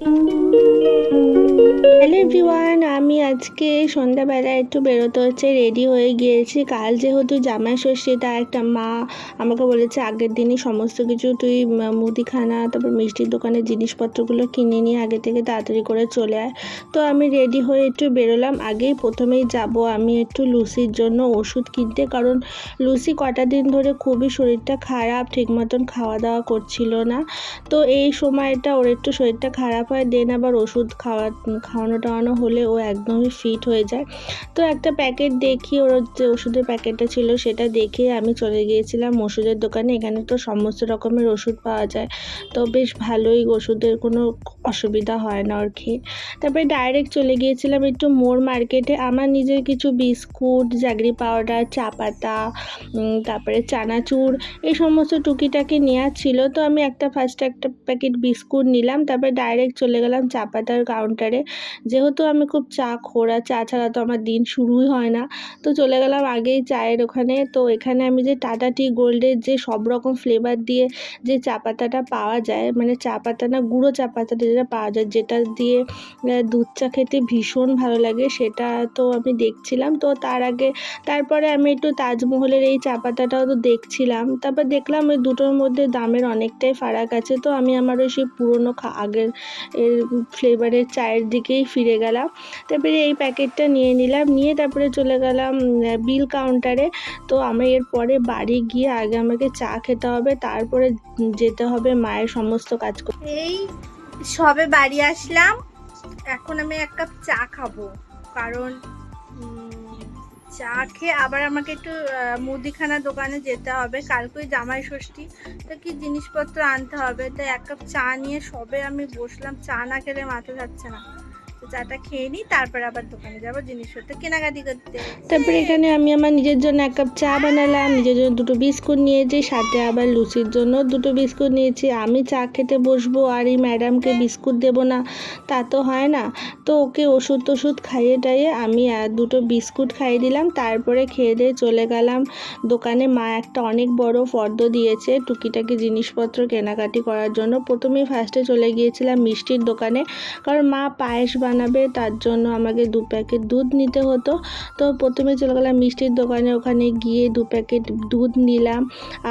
Música hello everyone আমি আজকে সন্ধ্যাবেলা একটু বেরোতে হচ্ছে রেডি হয়ে গিয়েছি। কাল যেহেতু জামাই ষষ্ঠী তার একটা মা আমাকে বলেছে, আগের দিনই সমস্ত কিছু তুই মুদিখানা, তারপর মিষ্টির দোকানের জিনিসপত্রগুলো কিনে নিয়ে আগে থেকে তাড়াতাড়ি করে চলে আয়। তো আমি রেডি হয়ে একটু বেরোলাম। আগেই প্রথমেই যাব আমি একটু লুসির জন্য ওষুধ কিনতে, কারণ লুসি কটা দিন ধরে খুবই শরীরটা খারাপ ঠিক মতন খাওয়া দাওয়া করছিল না। তো এই সময়টা ওর একটু শরীরটা খারাপ হয় দেন আবার ওষুধ খাওয়া খাওয়ানো টাওয়ানো হলে ও একদমই ফিট হয়ে যায়। তো একটা প্যাকেট দেখি, ওর যে ওষুধের প্যাকেটটা ছিল সেটা দেখে আমি চলে গিয়েছিলাম ওষুধের দোকানে। এখানে তো সমস্ত রকমের ওষুধ পাওয়া যায়। তো বেশ ভালোই ওষুধের কোনো অসুবিধা হয় না ওর খেয়ে। তারপরে ডাইরেক্ট চলে গিয়েছিলাম একটু মোর মার্কেটে আমার নিজের কিছু বিস্কুট জাগরি পাউডার চা পাতা তারপরে চানাচুর, এই সমস্ত টুকিটাকি নেওয়ার ছিল। তো আমি একটা ফার্স্টে একটা প্যাকেট বিস্কুট নিলাম। তারপরে ডাইরেক্ট চলে গেলাম চা পাতার কাউন্টারে যেহেতু আমি খুব চা খোরা চা ছাড়া তো আমার দিন শুরুই হয় না, তো চলে গেলাম আগেই চায়ের ওখানে। তো এখানে আমি যে টাটা টি গোল্ডের যে সব রকম ফ্লেভার দিয়ে যে চা পাতাটা পাওয়া যায় মানে চা পাতা না, গুঁড়ো চা পাতাটা যেটা পাওয়া যায়, যেটা দিয়ে দুধ চা খেতে ভীষণ ভালো লাগে, সেটা তো আমি দেখছিলাম। তো তার আগে, তারপরে আমি একটু তাজমহলের এই চা পাতাটাও তো দেখছিলাম। তারপর দেখলাম ওই দুটোর মধ্যে দামের অনেকটাই ফারাক আছে, তো আমি আমার ওই সেই পুরোনো আগের এর ফ্লেভারের চায়ের দিকেই ফিরে গেলাম। তারপরে এই প্যাকেটটা নিয়ে নিলাম, নিয়ে তারপরে চলে গেলাম বিল কাউন্টারে। তো আমি এরপরে বাড়ি গিয়ে আগে আমাকে চা খেতে হবে, তারপরে যেতে হবে মায়ের সমস্ত কাজ করতে এই সবে বাড়ি আসলাম। এখন আমি এক কাপ চা খাব। কারণ চা খেয়ে আবার আমাকে একটু মুদিখানা দোকানে যেতে হবে। কালকেই জামাই ষষ্ঠী, তো কি জিনিসপত্র আনতে হবে? তো এক কাপ চা নিয়ে সবে আমি বসলাম। চা না খেলে মাথা যাচ্ছে না। তো চাটা খেয়ে নিই তারপর আবার দোকানে যাব জিনিসপত্র কেনাকাটি করতে। তারপরে এখানে আমি আমার নিজের জন্য এক কাপ চা বানালাম নিজের জন্য দুটো বিস্কুট নিয়েছি সাথে আবার লুচির জন্য দুটো বিস্কুট নিয়েছি। আমি চা খেতে বসবো আর এই ম্যাডামকে বিস্কুট দেবো না তা তো হয় না। তো ওকে ওষুধ টষুধ খাইয়ে টাইয়ে আমি দুটো বিস্কুট খাইয়ে দিলাম তারপরে খেয়ে দিয়ে চলে গেলাম। দোকানে মা একটা অনেক বড় ফর্দ দিয়েছে টুকিটাকি জিনিসপত্র কেনাকাটি করার জন্য। প্রথমেই ফার্স্টে চলে গিয়েছিলাম মিষ্টির দোকানে কারণ মা পায়েস বানাবে, তার জন্য আমাকে দু প্যাকেট দুধ নিতে হতো। তো প্রথমে চলে গেলাম মিষ্টির দোকানে, ওখানে গিয়ে দু প্যাকেট দুধ নিলাম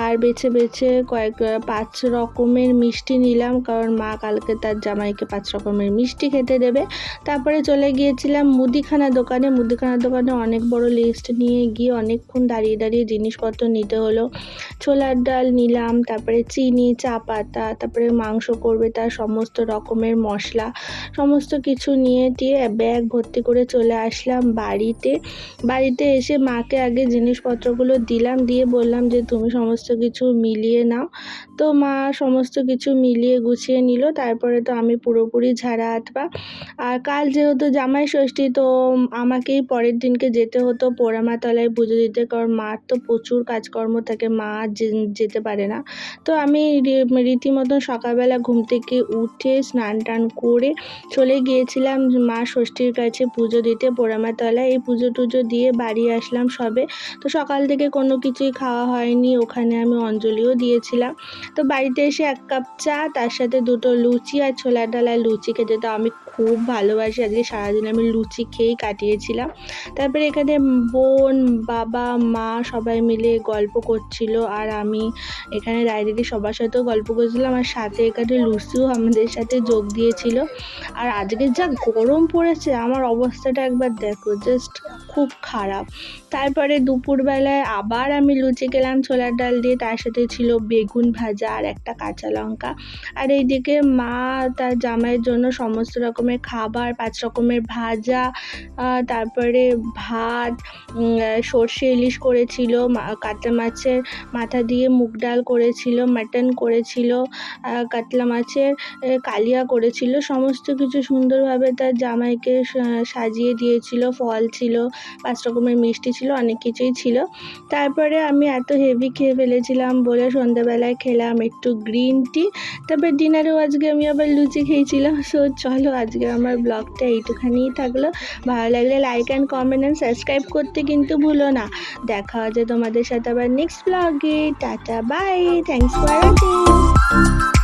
আর বেছে বেছে কয়েক, পাঁচ রকমের মিষ্টি নিলাম, কারণ মা কালকে তার জামাইকে পাঁচ রকমের মিষ্টি খেতে দেবে। তারপরে চলে গিয়েছিলাম মুদিখানা দোকানে। মুদিখানা দোকানে অনেক বড় লিস্ট নিয়ে গিয়ে অনেকক্ষণ দাঁড়িয়ে দাঁড়িয়ে জিনিসপত্র নিতে হলো। ছোলার ডাল নিলাম, তারপরে চিনি, চা পাতা, তারপরে মাংস করবে, তার সমস্ত রকমের মশলা, সমস্ত কিছু নিয়ে টিয়ে ব্যাগ ভর্তি করে চলে আসলাম বাড়িতে। বাড়িতে এসে মাকে আগে জিনিসপত্রগুলো দিলাম, দিয়ে বললাম যে তুমি সমস্ত কিছু মিলিয়ে নাও। তো মা সমস্ত কিছু মিলিয়ে গুছিয়ে নিল, তারপরে তো আমি পুরোপুরি ঝাড়া আটবা। আর কাল যেহেতু জামাই ষষ্ঠী, তো আমাকেই পরের দিনকে যেতে হতো পোড়ামাতলায় পুজো দিতে, কারণ মার তো প্রচুর কাজকর্ম থাকে, মা যেতে পারে না। তো আমি রীতিমতন সকালবেলা ঘুম থেকে উঠে স্নান টান করে চলে গিয়েছিলাম মা ষষ্ঠীর কাছে পুজো দিতে পোড়ামাতলায় এই পুজো টুজো দিয়ে বাড়ি আসলাম সবে। তো সকাল থেকে কোনো কিছুই খাওয়া হয়নি, ওখানে আমি অঞ্জলিও দিয়েছিলাম। তো বাড়িতে এসে এক কাপ চা, তার সাথে দুটো লুচি আর ছোলা ডালায় লুচি খেতে। তো আমি খুব ভালোবাসি। আজকে সারাদিন আমি লুচি খেয়েই কাটিয়েছিলাম। তারপরে এখানে বোন, বাবা, মা সবাই মিলে গল্প করছিল আর আমি এখানে দাঁড়িয়ে সবার সাথেও গল্প করছিলাম আর সাথে এখানে লুচিও আমাদের সাথে যোগ দিয়েছিল। আর আজকে যা গরম পড়েছে, আমার অবস্থাটা একবার দেখো জাস্ট খুব খারাপ। তারপরে দুপুরবেলায় আবার আমি লুচি খেলাম, ছোলার ডাল দিয়ে, তার সাথে ছিল বেগুন ভাজা আর একটা কাঁচা লঙ্কা। আর এইদিকে মা তার জামাইয়ের জন্য সমস্ত রকমের খাবার, পাঁচ রকমের ভাজা তারপরে ভাত সর্ষে ইলিশ করেছিল কাতলা মাছের মাথা দিয়ে মুগ ডাল করেছিল, মাটন করেছিল কাতলা মাছের কালিয়া করেছিল, সমস্ত কিছু সুন্দরভাবে তার জামাইকে সাজিয়ে দিয়েছিল, ফল ছিল, পাঁচ রকমের মিষ্টি ছিল, অনেক কিছুই ছিল। তারপরে আমি এত হেভি খেয়ে ফেলেছিলাম বলে সন্ধ্যাবেলায় খেলাম একটু গ্রিন টি তারপর ডিনারেও আজকে আমি আবার লুচি খেয়েছিলাম। সো চলো আজকে আমার ব্লগটা এইটুখানিই থাকল। ভালো লাগলে like and comment and subscribe করতে কিন্তু ভুলো না। দেখা হচ্ছে তোমাদের সাথে আবার নেক্সট ব্লগে tata bye thanks for watching